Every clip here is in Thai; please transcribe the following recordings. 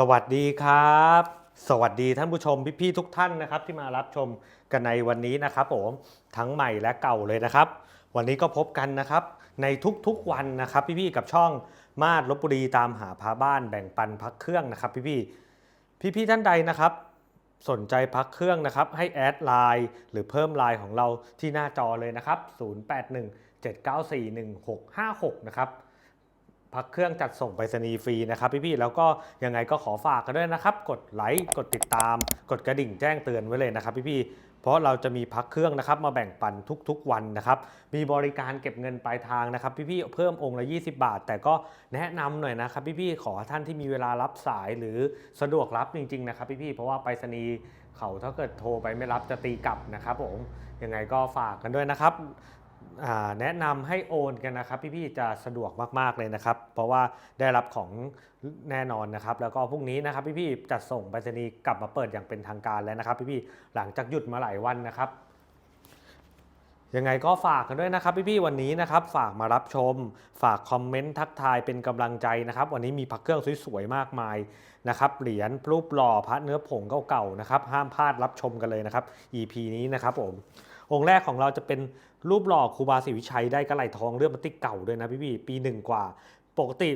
สวัสดีครับ สวัสดีท่านผู้ชมพี่ๆทุกท่านนะครับ ที่มารับชมกันในวันนี้นะครับผมทั้งใหม่และเก่าเลยนะครับ วันนี้ก็พบกันนะครับ ในทุกๆวันนะครับ พี่ๆกับช่องมาดลบบุรีตามหาพาบ้านแบ่งปันพักเครื่องนะครับ พี่ๆพี่ๆท่านใดนะครับ สนใจพักเครื่องนะครับ ให้แอดไลน์หรือเพิ่มไลน์ของเราที่หน้าจอเลยนะครับ 0817941656 นะครับ พักเครื่องจัดส่งไปรษณีย์ฟรีนะครับพี่ๆแล้วก็ยังไงก็ขอฝากกันด้วยนะครับ กดไลค์กดติดตาม กดกระดิ่งแจ้งเตือนไว้เลยนะครับพี่ๆเพราะเราจะมีพักเครื่องนะครับมาแบ่งปันทุกๆวันนะครับมีบริการเก็บเงินปลายทางนะครับ พี่ๆเพิ่มองค์ละ 20 บาท แต่ก็แนะนำหน่อยนะครับ พี่ๆขอท่านที่มีเวลารับสายหรือสะดวกรับจริงๆนะครับ พี่ๆเพราะว่าไปรษณีย์เขาถ้าเกิดโทรไปไม่รับจะตีกลับนะครับผมยังไงก็ฝากกันด้วยนะครับ แนะนำให้โอนกันนะครับพี่ๆจะสะดวกมากๆเลยนะครับ เพราะว่าได้รับของแน่นอนนะครับ แล้วก็พรุ่งนี้นะครับพี่ๆจัดส่งไปรษณีย์กลับมาเปิดอย่างเป็นทางการแล้วนะครับ พี่ๆหลังจากหยุดมาหลายวันนะครับยังไงก็ฝากกันด้วยนะครับพี่ๆวันนี้นะครับฝากมารับชม ฝากคอมเมนต์ทักทายเป็นกำลังใจนะครับ วันนี้มีพักเครื่องสวยๆมากมายนะครับเหรียญรูปหล่อพระเนื้อผงเก่าๆนะครับ ห้ามพลาดรับชมกันเลยนะครับ EP นี้นะครับผม องค์แรกของเราจะเป็นรูปหล่อครูบาศรีวิชัยได้กระไหลทองเรื่องมันติเก่าด้วยนะพี่ๆปีหนึ่งกว่า ปกติ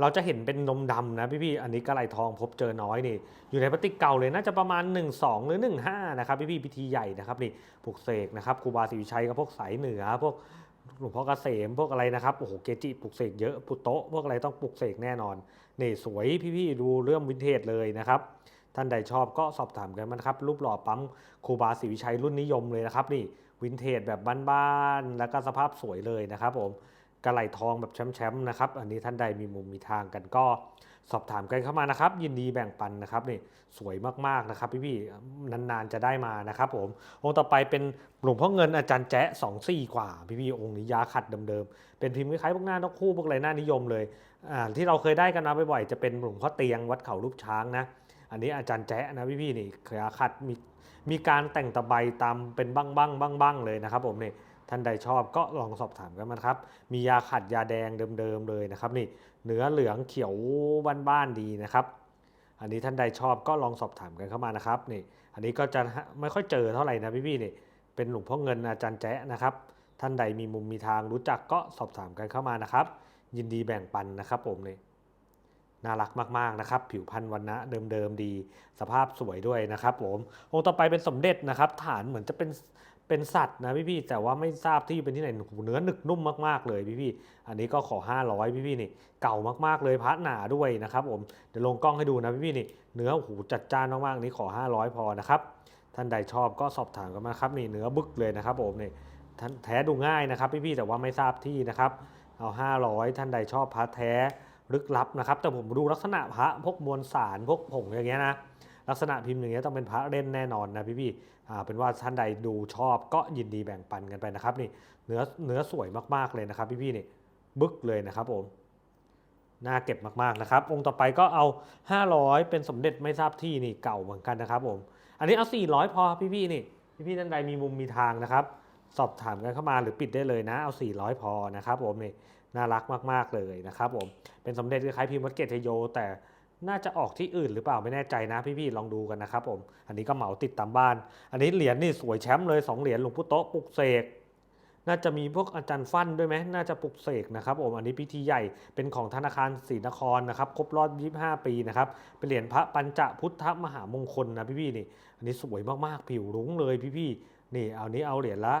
เราจะเห็นเป็นนมดำนะพี่ๆอันนี้กระไหลทองพบเจอน้อยนี่ อยู่ในพลาสติกเก่าเลยน่าจะประมาณ 1 2 หรือ 1 5 นะครับพี่ๆพิธีใหญ่นะครับนี่ปลุกเสกนะครับครูบาศรีวิชัยกับพวกสายเหนือพวกหลวงพ่อเกษมพวกอะไรนะครับโอ้โหเกจิปลุกเสกเยอะปุโตะพวกอะไรต้องปลุกเสกแน่นอนนี่สวยพี่ๆดูเรื่องวินเทจเลยนะครับ ท่านใดชอบก็สอบถามกันมานะครับ รูปหล่อปั๊มครูบาศรีวิชัยรุ่นนิยมเลยนะครับนี่วินเทจแบบบ้านๆแล้วก็สภาพสวยเลยนะครับผมกระไหลทองแบบแชมป์ๆนะครับ อันนี้ท่านใดมีมุมมีทางกันก็สอบถามกันเข้ามานะครับ ยินดีแบ่งปันนะครับนี่สวยมากๆนะครับพี่ๆนานๆจะได้มานะครับผมองค์ต่อไปเป็นหลวงพ่อเงินอาจารย์แจ๊ะสองสี่กว่าพี่ๆองค์นี้ยาขัดเดิมๆเป็นพิมพ์คล้ายๆพวกหน้านกคู่พวกอะไรหน้านิยมเลยที่เราเคยได้กันมาบ่อยๆจะเป็นหลวงพ่อเตียงวัดเขารูปช้างนะ อันนี้อาจารย์แจ๊ะนะพี่ๆนี่ขาขัดมีมีการแต่งตะไบตามเป็นบ้างบ้างบ้างบ้างเลยนะครับผมนี่ท่านใดชอบก็ลองสอบถามกันมาครับ มียาขัดยาแดงเดิมๆเลยนะครับนี่เนื้อเหลืองเขียวบ้านๆดีนะครับ อันนี้ท่านใดชอบก็ลองสอบถามกันเข้ามานะครับนี่อันนี้ก็จะไม่ค่อยเจอเท่าไหร่นะพี่ๆนี่เป็นหลวงพ่อเงินอาจารย์แจ๊ะนะครับ ท่านใดมีมุมมีทางรู้จักก็สอบถามกันเข้ามานะครับ ยินดีแบ่งปันนะครับผมนี่ น่ารักมากๆนะครับ ผิวพรรณวันนะเดิมๆดี สภาพสวยด้วยนะครับผมองค์ต่อไปเป็นสมเด็จนะครับ ฐานเหมือนจะเป็นเป็นสัตว์นะพี่ๆแต่ว่าไม่ทราบที่เป็นที่ไหนหเนื้อหนึกนุ่มมากๆเลยพี่ๆอันนี้ก็ขอ 500 พี่ๆนี่เก่ามากๆเลยพระหนาด้วยนะครับผมเดี๋ยวลงกล้องให้ดูนะพี่ๆนี่เนื้อหูจัดจ้านมากๆนี่ขอ 500 พอนะครับท่านใดชอบก็สอบถามกันมาครับนี่เนื้อบึกเลยนะครับผมนี่แท้ดูง่ายนะครับพี่ๆแต่ว่าไม่ทราบที่นะครับเอา 500 ท่านใดชอบพระแท้ ลึกลับนะครับ แต่ผมดูลักษณะพระพวกมวลสารพวกผงอย่างเงี้ยนะลักษณะพิมพ์อย่างเงี้ยต้องเป็นพระเล่นแน่นอนนะพี่ๆอ่เป็นว่าท่านใดดูชอบก็ยินดีแบ่งปันกันไปนะครับนี่เนื้อเนื้อสวยมากๆเลยนะครับพี่ๆนี่บึกเลยนะครับผมน่าเก็บมากๆนะครับ องค์ต่อไปก็เอา 500 เป็นสมเด็จไม่ทราบที่นี่เก่าเหมือนกันนะครับผมอันนี้เอา 400 พอพี่ๆนี่พี่ๆท่านใดมีมุมมีทางนะครับ สอบถามกันเข้ามาหรือปิดได้เลยนะเอา 400 พอนะครับผมนี่ น่ารักมากๆเลยนะครับผมเป็นสมเด็จคล้ายพิมพ์วัดเกตโย แต่น่าจะออกที่อื่นหรือเปล่าไม่แน่ใจนะพี่ๆลองดูกันนะครับผมอันนี้ก็เหมาติดตามบ้าน อันนี้เหรียญนี่สวยแชมป์เลย2เหรียญหลวงปู่โตปลุกเสกน่าจะมีพวกอาจารย์ฟั่นด้วยไหมน่าจะปลุกเสกนะครับผมอันนี้พิธีใหญ่เป็นของธนาคารศรีนครนะครับครบรอบ 25 ปีนะครับเป็นเหรียญพระปัญจพุทธมหามงคลนะพี่ๆนี่ อันนี้สวยมากๆผิวรุ้งเลยพี่ๆนี่เอานี้เอาเหรียญละ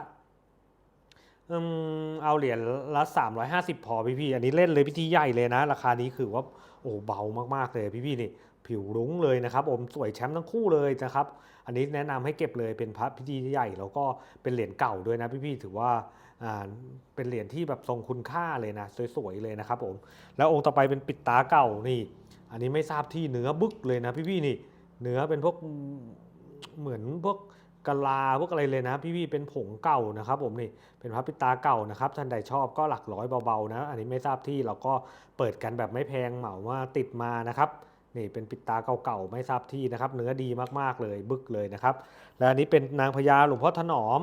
เอาเหรียญละ350 พอพี่พี่ อันนี้เล่นเลยพิธีใหญ่เลยนะ ราคานี้คือว่าโอ้เบามากๆเลยพี่พี่นี่ผิวรุ้งเลยนะครับผมสวยแชมป์ทั้งคู่เลยนะครับ อันนี้แนะนำให้เก็บเลยเป็นพระพิธีใหญ่ แล้วก็เป็นเหรียญเก่าด้วยนะพี่พี่ถือว่าอ่าเป็นเหรียญที่แบบทรงคุณค่าเลยนะสวยๆเลยนะครับผมแล้วองค์ต่อไปเป็นปิดตาเก่านี่ อันนี้ไม่ทราบที่เนื้อบึกเลยนะพี่พี่นี่เนื้อเป็นพวกเหมือนพวก กะลาพวกอะไรเลยนะพี่ๆเป็นผงเก่านะครับผมนี่เป็นพระปิตาเก่านะครับท่านใดชอบก็หลักร้อยเบาๆนะอันนี้ไม่ทราบที่เราก็เปิดกันแบบไม่แพงเหมาว่าติดมานะครับนี่เป็นปิดตาเก่าๆไม่ทราบที่นะครับ เนื้อดีมากๆเลยบึกเลยนะครับ และอันนี้เป็นนางพญาหลวงพ่อถนอม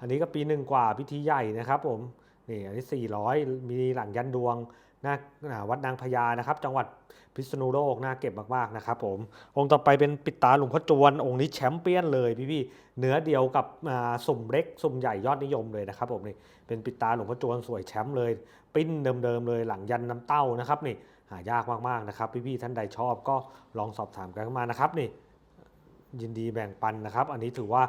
อันนี้ก็ปีหนึ่งกว่าพิธีใหญ่นะครับผมนี่อันนี้ 400 มีหลังยันดวง หน้าวัดนางพญานะครับ จังหวัดพิษณุโลกน่าเก็บมากๆนะครับผมองค์ต่อไปเป็นปิดตาหลวงพ่อจวนองค์นี้แชมเปี้ยนเลยพี่ๆเนื้อเดียวกับสุ่มเล็กสุ่มใหญ่ยอดนิยมเลยนะครับผมนี่เป็นปิดตาหลวงพ่อจวนสวยแชมป์เลย ปิ้นเดิมๆเลยหลังยันน้ำเต้านะครับนี่หายากมากๆนะครับ พี่ๆท่านใดชอบก็ลองสอบถามกันเข้ามานะครับนี่ยินดีแบ่งปันนะครับ อันนี้ถือว่า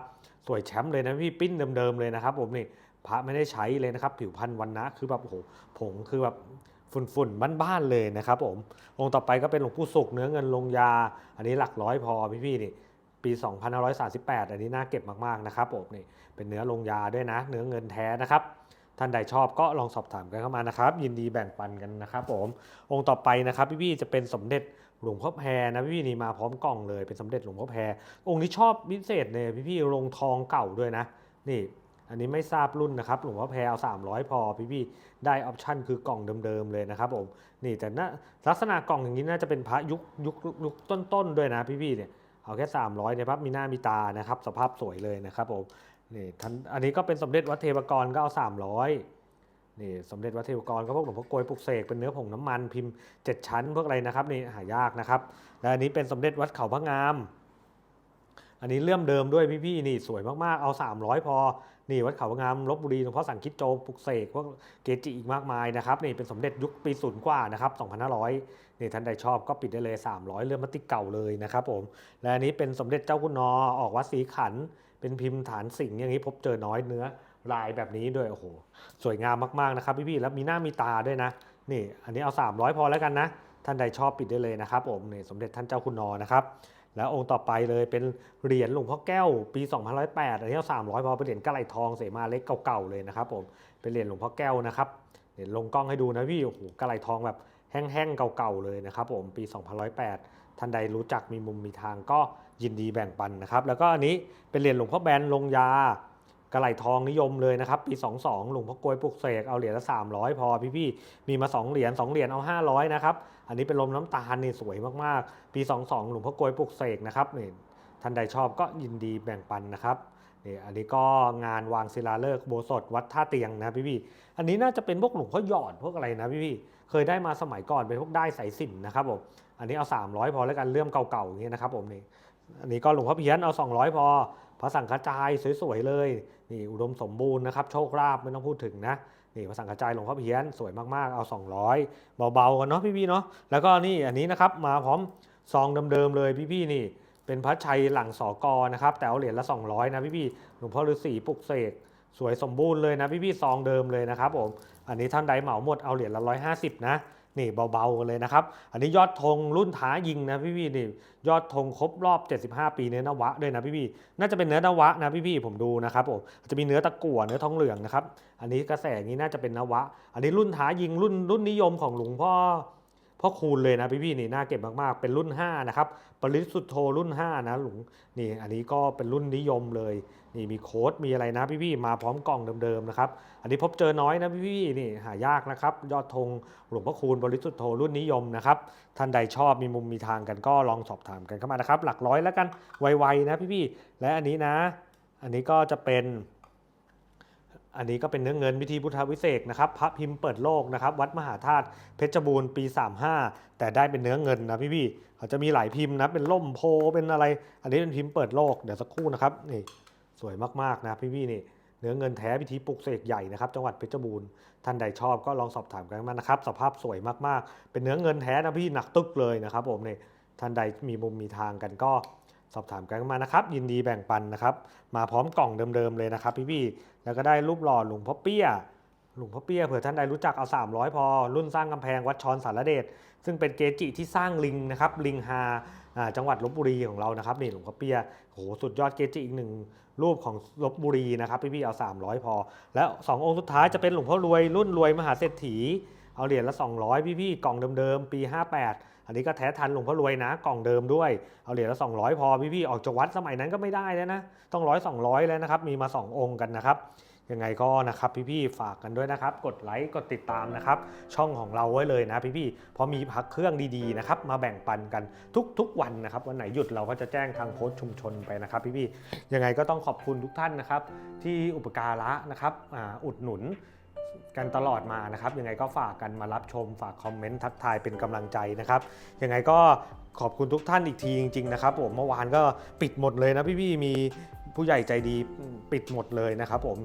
สวยแชมป์เลยนะพี่ปิ้นเดิมๆเลยนะครับผมนี่พระไม่ได้ใช้เลยนะครับ ผิวพรรณวันนะคือแบบโอ้โหผงคือแบบ ฝุ่นๆบ้านๆเลยนะครับผมองค์ต่อไปก็เป็นหลวงปู่สุกเนื้อเงินลงยา อันนี้หลักร้อยพอพี่ๆนี่ปี 2538 อันนี้น่าเก็บมากๆนะครับผมนี่เป็นเนื้อลงยาด้วยนะ เนื้อเงินแท้นะครับท่านใดชอบก็ลองสอบถามกันเข้ามานะครับ ยินดีแบ่งปันกันนะครับผมองค์ต่อไปนะครับพี่ๆจะเป็นสมเด็จหลวงพ่อแพรนะพี่ๆนี่มาพร้อมกล่องเลยเป็นสมเด็จหลวงพ่อแพรองค์นี้ชอบพิเศษเนี่ยพี่ๆลงทองเก่าด้วยนะ นี่ อันนี้ไม่ทราบรุ่นนะครับหลวงพ่อแพรเอา300 พอพี่ๆได้ออปชั่นคือกล่องเดิมๆเลยนะครับผมนี่แต่น่าลักษณะกล่องอย่างนี้น่าจะเป็นพระยุคยุคยุคต้นๆด้วยนะพี่ๆเนี่ยเอาแค่ 300เนี่ยครับมีหน้ามีตานะครับสภาพสวยเลยนะครับผมนี่ท่านอันนี้ก็เป็นสมเด็จวัดเทวกรก็เอา 300นี่สมเด็จวัดเทวกรก็พวกหลวงพ่อโกยปลุกเสกเป็นเนื้อผงน้ำมันพิมพ์ 7 ชั้นพวกอะไรนะครับนี่หายากนะครับและอันนี้เป็นสมเด็จวัดเขาพระงาม อันนี้เลื่อมเดิมด้วยพี่ๆนี่สวยมากๆเอา 300 พอ นี่วัดเขางามลบบุรีหลวงพ่อสังคิดโจปุกเสกพวกเกจิอีกมากมายนะครับนี่เป็นสมเด็จยุคปีศูนย์กว่านะครับ2,500นี่ท่านใดชอบก็ปิดได้เลย 300เลื่อมมติเก่าเลยนะครับผมและอันนี้เป็นสมเด็จเจ้าคุณนอออกวัดศรีขัน เป็นพิมพ์ฐานสิงห์อย่างนี้พบเจอน้อยเนื้อลายแบบนี้ด้วยโอ้โหสวยงามมากๆนะครับพี่ๆแล้วมีหน้ามีตาด้วยนะนี่อันนี้เอา 300 พอแล้วกันนะท่านใดชอบปิดได้เลยนะครับผมนี่สมเด็จท่านเจ้าคุณนอนะครับ แล้วองค์ต่อไปเลยเป็นเหรียญหลวงพ่อแก้วปี2008อันนี้เอา300พอเป็นเหรียญกะไหลทองเสมาเล็กเก่าๆเลยนะครับผมเป็นเหรียญหลวงพ่อแก้วนะครับเดี๋ยวลงกล้องให้ดูนะพี่โอ้โหกะไหลทองแบบแห้งๆเก่าๆเลยนะครับผมปี2008ท่านใดรู้จักมีมุมมีทางก็ยินดีแบ่งปันนะครับแล้วก็อันนี้เป็นเหรียญหลวงพ่อแบนลงยา กระไหลทองนิยมเลยนะครับ ปี 22 หลวงพ่อกลวยปลุกเสกเอาเหรียญละ 300 พอพี่ๆมีมา 2 เหรียญ2เหรียญเอา 500 นะครับ อันนี้เป็นลมน้ำตาลนี่สวยมากๆ ปี 22 หลวงพ่อกลวยปลุกเสกนะครับนี่ท่านใดชอบก็ยินดีแบ่งปันนะครับนี่อันนี้ก็งานวางศิลาฤกษ์โบสถวัดท่าเตียงนะพี่ๆอันนี้น่าจะเป็นพวกหลวงพ่อหยอดพวกอะไรนะพี่ๆเคยได้มาสมัยก่อนเป็นพวกได้สายสิญนนะครับผมอันนี้เอา 300 พอแล้วกันเลื่อมเก่าๆอย่างนี้นะครับผมนี่อันนี้ก็หลวงพ่อเพี้ยนเอา 200 พอ พระสังฆจายสวยๆเลยนี่อุดมสมบูรณ์นะครับโชคลาภไม่ต้องพูดถึงนะนี่พระสังฆจายหลวงพ่อเพี้ยนสวยมากๆเอา 200 เบาๆกันเนาะพี่ๆเนาะแล้วก็นี่อันนี้นะครับมาพร้อมซองเดิมๆเลยพี่ๆนี่ เป็นพระชัยหลังสอกอนะครับแต่เอาเหรียญละ 200 นะพี่ๆหลวงพ่อฤาษีปลุกเสกสวยสมบูรณ์เลยนะพี่ๆซองเดิมเลยนะครับผมอันนี้ท่านใดเหมาหมดเอาเหรียญละ 150 นะ นี่เบาๆกันเลยนะครับ อันนี้ยอดธงรุ่นท้ายิงนะพี่ๆนี่ยอดธงครบรอบ 75 ปีเนื้อนวะด้วยนะพี่ๆน่าจะเป็นเนื้อนวะนะพี่ๆผมดูนะครับผมจะมีเนื้อตะกั่วเนื้อทองเหลืองนะครับ อันนี้กระแสงนี้น่าจะเป็นนวะ อันนี้รุ่นท้ายิงรุ่นรุ่นนิยมของหลวงพ่อพ่อคูณเลยนะพี่ๆนี่น่าเก็บมากๆ เป็นรุ่น 5 นะครับ ปริสุทธโธรุ่น 5 นะหลวงนี่อันนี้ก็เป็นรุ่นนิยมเลย นี่มีโค้ดมีอะไรนะพี่ๆมาพร้อมกล่องเดิมๆนะครับ อันนี้พบเจอน้อยนะพี่ๆนี่หายากนะครับ ยอดธงหลวงพ่อคูณบริสุทธโธรุ่นนิยมนะครับ ท่านใดชอบมีมุมมีทางกันก็ลองสอบถามกันเข้ามานะครับ หลักร้อยแล้วกันไวๆนะพี่ๆและอันนี้นะ อันนี้ก็จะเป็น อันนี้ก็เป็นเนื้อเงินวิธีพุทธวิเศษนะครับ พระพิมพ์เปิดโลกนะครับ วัดมหาธาตุเพชรบูรณ์ปี 35 แต่ได้เป็นเนื้อเงินนะพี่ๆเขาจะมีหลายพิมพ์นะเป็นล่มโพเป็นอะไร อันนี้เป็นพิมพ์เปิดโลกเดี๋ยวสักครู่นะครับนี่ วยมากๆนะพี่ๆนี่เนื้อเงินแท้พิธีปลุกเสกใหญ่นะครับจังหวัดเพชรบูรณ์ท่านใดชอบก็ลองสอบถามกันมานะครับ สภาพสวยมากๆ เป็นเนื้อเงินแท้นะพี่หนักตึกเลยนะครับผมเนี่ยท่านใดมีมุมมีทางกันก็สอบถามกันมานะครับ ยินดีแบ่งปันนะครับ มาพร้อมกล่องเดิมๆเลยนะครับ พี่ๆแล้วก็ได้รูปหล่อหลวงพ่อเปี้ยหลวงพ่อเปี้ยเผื่อท่านใดรู้จักเอา 300 พอ รุ่นสร้างกำแพงวัดชรสารเดชซึ่งเป็นเกจิที่สร้างลิงนะครับลิงฮา จังหวัดลบบุรีของเรานะครับนี่หลวงพ่อเปียโหสุดยอดเกจิอีกหนึ่งรูปของลบบุรีนะครับพี่พี่ๆเอา 300 พอ แล้ว 2 องค์สุดท้ายจะเป็นหลวงพ่อรวยรุ่นรวยมหาเศรษฐี เอาเหรียญละ 200พี่พี่ๆกล่องเดิมๆปี 58อันนี้ก็แท้ทันหลวงพ่อรวยนะกล่องเดิมด้วย เอาเหรียญละ200 พอพี่พี่ๆออกจากวัดสมัยนั้นก็ไม่ได้แล้วนะ ต้องร้อย200แล้วนะครับ มีมา 2 องค์กันนะครับ ยังไงก็นะครับพี่ๆฝากกันด้วยนะครับ กดไลค์กดติดตามนะครับ ช่องของเราไว้เลยนะพี่ๆเพราะมีพักเครื่องดีๆนะครับ มาแบ่งปันกันทุกๆ วันนะครับ วันไหนหยุดเราก็จะแจ้งทางโพสต์ชุมชนไปนะครับ พี่ๆยังไงก็ต้องขอบคุณทุกท่านนะครับ ที่อุปการะนะครับอุดหนุนกันตลอดมานะครับ ยังไงก็ฝากกันมารับชมฝากคอมเมนต์ทักทายเป็นกำลังใจนะครับ ยังไงก็ขอบคุณทุกท่านอีกทีจริงๆนะครับผมเมื่อวานก็ปิดหมดเลยนะพี่ๆมีผู้ใหญ่ใจดีปิดหมดเลยนะครับผม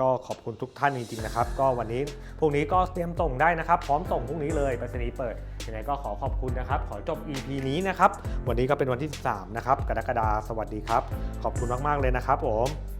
ก็ขอบคุณทุกท่านจริงๆนะครับ ก็วันนี้พรุ่งนี้ก็เตรียมส่งได้นะครับ พร้อมส่งพรุ่งนี้เลยไปรษณีย์เปิดยังไงก็ขอขอบคุณนะครับ ขอจบ EP นี้นะครับ วันนี้ก็เป็นวันที่ 3 นะครับกรกฎาคมสวัสดีครับ ขอบคุณมากๆเลยนะครับผม